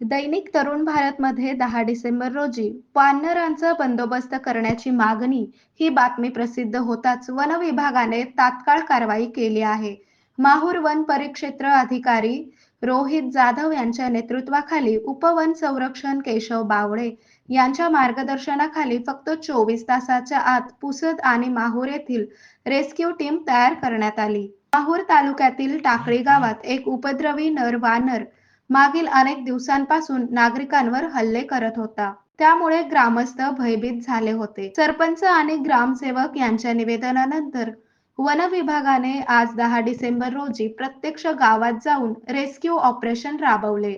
दैनिक तरुण भारतमध्ये दहा डिसेंबर रोजी वानरांचा बंदोबस्त करण्याची मागणी ही बातमी प्रसिद्ध होताच वन विभागाने तात्काळ कारवाई केली आहे. माहूर वन परिक्षेत्र अधिकारी रोहित जाधव यांच्या नेतृत्वाखाली उपवन संरक्षण केशव बावळे यांच्या मार्गदर्शनाखाली फक्त चोवीस तासाच्या आत पुसद आणि माहूर येथील रेस्क्यू टीम तयार करण्यात आली. माहूर तालुक्यातील टाकळी गावात एक उपद्रवी नर वानर मागील अनेक दिवसांपासून नागरिकांवर हल्ले करत होता. त्यामुळे ग्रामस्थ भयभीत झाले होते. सरपंच आणि ग्रामसेवक यांच्या निवेदनानंतर वन विभागाने आज दहा डिसेंबर रोजी प्रत्यक्ष गावात जाऊन रेस्क्यू ऑपरेशन राबवले.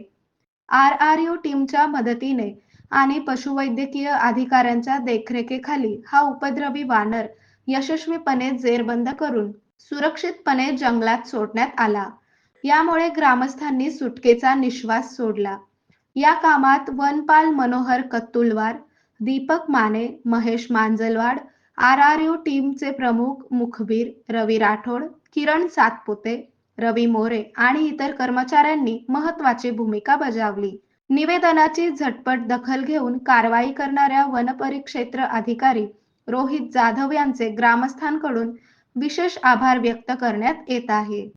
आर आर यू टीमच्या मदतीने आणि पशुवैद्यकीय अधिकाऱ्यांच्या देखरेखीखाली हा उपद्रवी वानर यशस्वीपणे जेरबंद करून सुरक्षितपणे जंगलात सोडण्यात आला. यामुळे ग्रामस्थांनी सुटकेचा निश्वास सोडला. या कामात वनपाल Manohar Kattulwar Deepak Mane Mahesh Manjalwad R R U टीमचे प्रमुख मुखबीर रवी राठोड किरण सातपुते रवी मोरे आणि इतर कर्मचाऱ्यांनी महत्वाची भूमिका बजावली. निवेदनाची झटपट दखल घेऊन कारवाई करणाऱ्या वनपरिक्षेत्र अधिकारी रोहित जाधव यांचे ग्रामस्थांकडून विशेष आभार व्यक्त करण्यात येत आहे.